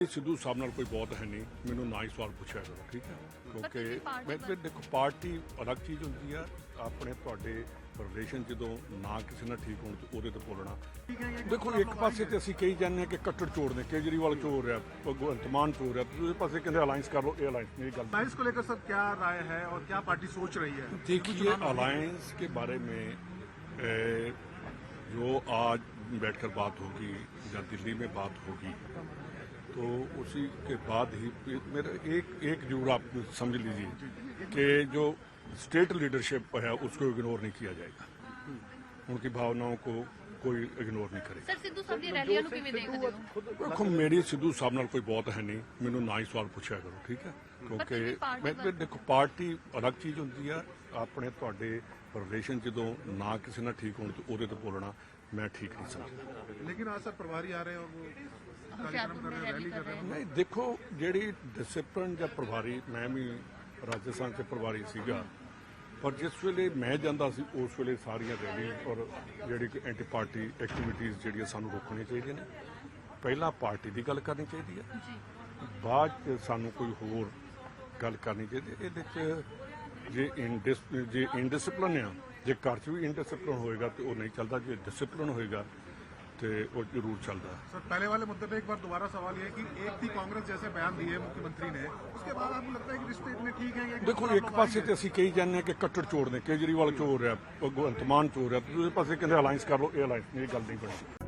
ਸਿੱਧੂ ਸਾਹਿਬ ਨਾਲ ਕੋਈ ਬਹੁਤ ਹੈ ਨਹੀਂ ਮੈਨੂੰ ਨਾ ਹੀ ਸਵਾਲ ਪੁੱਛਿਆ ਕਰੋ ਠੀਕ ਹੈ ਕਿਉਂਕਿ ਤੁਸੀਂ ਪਾਰਟੀ ਮੈਂ ਤੇ ਦੇਖੋ ਪਾਰਟੀ ਅਲੱਗ ਚੀਜ਼ ਹੁੰਦੀ ਆ ਆਪਣੇ ਤੁਹਾਡੇ ਰਿਲੇਸ਼ਨ ਜਦੋਂ ਨਾ ਕਿਸੇ ਨਾਲ ਠੀਕ ਹੋਣ ਤੇ ਉਹਦੇ ਤੇ ਬੋਲਣਾ ਦੇਖੋ ਇੱਕ ਪਾਸੇ ਤੇ ਅਸੀਂ ਕਹੀ ਜਾਂਦੇ ਹਾਂ ਕਿ ਕੱਟੜ ਚੋੜ ਨੇ ਕੇਜਰੀਵਾਲ ਚੋਰ ਰਿਹਾ ਭਗਵੰਤ ਮਾਨ ਚੋਰ ਰਿਹਾ ਦੂਜੇ ਪਾਸੇ ਕਹਿੰਦੇ ਅਲਾਈਅੰਸ ਕਰ ਲਓ ਇਹ ਅਲਾਈਅੰਸ ਮੇਰੀ ਗੱਲ अलायंस को लेकर सर क्या राय है और क्या पार्टी सोच रही है देखिए अलायंस के बारे में ए, जो आज बैठकर बात होगी या दिल्ली में बात होगी तो उसी के बाद ही मेरा एक एक ज़रूर आप समझ लीजिए कि जो स्टेट लीडरशिप है, उसको इग्नोर नहीं किया जाएगा। उनकी भावनाओं को ਕੋਈ ਇਗਨੋਰ ਨਹੀਂ ਕਰੇਗਾ। ਸਰ ਸਿੱਧੂ ਸਾਹਿਬ ਦੀ ਰੈਲੀਆਂ ਨੂੰ ਕਿਵੇਂ ਦੇਖਦੇ ਹੋ? ਦੇਖੋ ਮੇਰੀ ਸਿੱਧੂ ਸਾਹਿਬ ਨਾਲ ਕੋਈ ਬਹੁਤ ਹੈ ਨਹੀਂ। ਮੈਨੂੰ ਨਾ ਹੀ ਸਵਾਲ ਪੁੱਛਿਆ ਕਰੋ ਠੀਕ ਹੈ? ਕਿਉਂਕਿ ਮੈਂ ਦੇਖੋ ਪਾਰਟੀ ਅਲੱਗ ਚੀਜ਼ ਹੁੰਦੀ ਆ। ਆਪਣੇ ਤੁਹਾਡੇ ਰਿਲੇਸ਼ਨ ਜਦੋਂ ਨਾ ਕਿਸੇ ਨਾਲ ਠੀਕ ਹੋਣ ਤੇ ਉਹਦੇ ਤੇ ਬੋਲਣਾ ਮੈਂ ਠੀਕ ਨਹੀਂ ਸਮਝਦਾ। ਲੇਕਿਨ ਆ ਸਰ ਪਰਿਵਾਰੀ ਆ ਰਹੇ ਹੋ ਨਹੀਂ ਦੇਖੋ ਜਿਹੜੀ ਡਿਸਪਲਨ ਜਾਂ ਪਰਿਵਾਰੀ ਮੈਂ ਵੀ ਰਾਜਸਥਾਨ 'ਚ ਪਰਿਵਾਰੀ ਸੀਗਾ। ਪਰ ਜਿਸ ਵੇਲੇ ਮੈਂ ਜਾਂਦਾ ਸੀ ਉਸ ਵੇਲੇ ਸਾਰੀਆਂ ਰੈਲੀਆਂ ਔਰ ਜਿਹੜੀ ਕਿ ਐਂਟੀ ਪਾਰਟੀ ਐਕਟੀਵਿਟੀਜ਼ ਜਿਹੜੀਆਂ ਸਾਨੂੰ ਰੋਕਣੀਆਂ ਚਾਹੀਦੀਆਂ ਨੇ ਪਹਿਲਾਂ ਪਾਰਟੀ ਦੀ ਗੱਲ ਕਰਨੀ ਚਾਹੀਦੀ ਹੈ ਬਾਅਦ ਚ ਸਾਨੂੰ ਕੋਈ ਹੋਰ ਗੱਲ ਕਰਨੀ ਚਾਹੀਦੀ। ਇਹਦੇ ਚ ਜੇ ਇਨਡਿਸ ਜੇ ਇਨਡਿਸਪਲਿਨ ਆ ਜੇ ਘਰ ਚ ਵੀ ਇਨਡਿਸਪਲਿਨ ਹੋਏਗਾ ਤੇ ਉਹ ਨਹੀਂ ਚੱਲਦਾ ਜੇ ਡਿਸਪਲਿਨ ਹੋਏਗਾ ਤੇ ਉਹ ਜ਼ਰੂਰ ਚੱਲਦਾ सर पहले वाले मुद्दे पे एक बार दोबारा सवाल ये है कि एक थी कांग्रेस जैसे बयान दिए मुख्यमंत्री ने उसके बाद आपको लगता है कि रिश्ते इतने ठीक हैं या कि ਦੇਖੋ थोड़ा ਇੱਕ प्रभावी ਪਾਸੇ है? ਤੇ ਅਸੀਂ ਕਹੀ ਜਾਂਦੇ ਹਾਂ ਕਿ ਕੱਟੜ ਚੋੜ ਨੇ ਕੇਜਰੀਵਾਲ ਚੋਰ ਰਿਹਾ ਭਗਵੰਤ ਮਾਨ ਚੋਰ ਰਿਹਾ ਦੂਜੇ ਪਾਸੇ ਕਹਿੰਦੇ ਅਲਾਈਅੰਸ ਕਰ ਲਓ ਇਹ ਅਲਾਈਅੰਸ ਮੇਰੀ ਗੱਲ ਨਹੀਂ ਬਣੀ